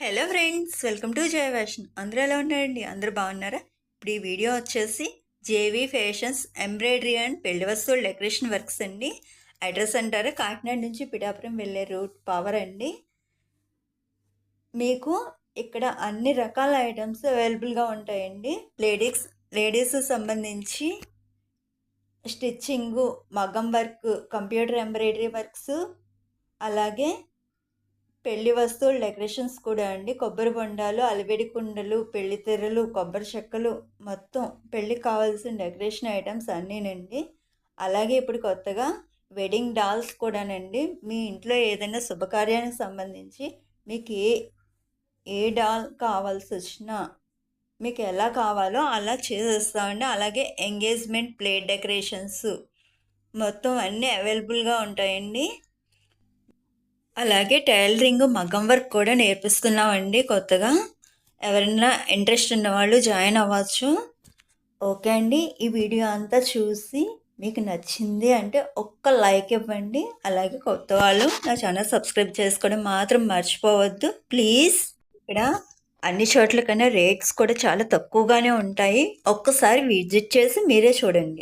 Hello friends welcome to Jaya fashion అందరూ ఎలా ఉన్నారండి? అందరూ బాగున్నారా? ఇప్పుడు ఈ వీడియో వచ్చేసి జేవీ ఫ్యాషన్స్ ఎంబ్రాయిడరీ అండ్ పెళ్ళి వస్తువులు డెకరేషన్ వర్క్స్ అండి. అడ్రస్ అంటారా. కాకినాడ నుంచి పిఠాపురం వెళ్ళే రూట్ పవర్ అండి. మీకు ఇక్కడ అన్ని రకాల ఐటమ్స్ అవైలబుల్గా ఉంటాయండి. లేడీస్ లేడీస్ సంబంధించి స్టిచ్చింగు మగ్గం వర్క్ కంప్యూటర్ ఎంబ్రాయిడరీ వర్క్స్ అలాగే పెళ్ళి వస్తువులు డెకరేషన్స్ కూడా అండి. కొబ్బరి బొండాలు అలివేడి కుండలు పెళ్ళి తెరలు కొబ్బరి చెక్కలు మొత్తం పెళ్ళికి కావాల్సిన డెకరేషన్ ఐటమ్స్ అన్నీనండి. అలాగే ఇప్పుడు కొత్తగా వెడ్డింగ్ డాల్స్ కూడానండి. మీ ఇంట్లో ఏదైనా శుభకార్యానికి సంబంధించి మీకు ఏ ఏ డాల్ కావాల్సి వచ్చినా మీకు ఎలా కావాలో అలా చేసేస్తామండి. అలాగే ఎంగేజ్మెంట్ ప్లేట్ డెకరేషన్స్ మొత్తం అన్నీ అవైలబుల్గా ఉంటాయండి. అలాగే టైలరింగ్ మగం వర్క్ కూడా నేర్పిస్తున్నామండి కొత్తగా. ఎవరైనా ఇంట్రెస్ట్ ఉన్న వాళ్ళు జాయిన్ అవ్వచ్చు. ఓకే అండి. ఈ వీడియో అంతా చూసి మీకు నచ్చింది అంటే ఒక్క లైక్ ఇవ్వండి. అలాగే కొత్త వాళ్ళు నా ఛానల్ సబ్స్క్రైబ్ చేసుకోవడం మాత్రం మర్చిపోవద్దు. ప్లీజ్. ఇక్కడ అన్ని చోట్ల కన్నా రేట్స్ కూడా చాలా తక్కువగానే ఉంటాయి. ఒక్కసారి విజిట్ చేసి మీరే చూడండి.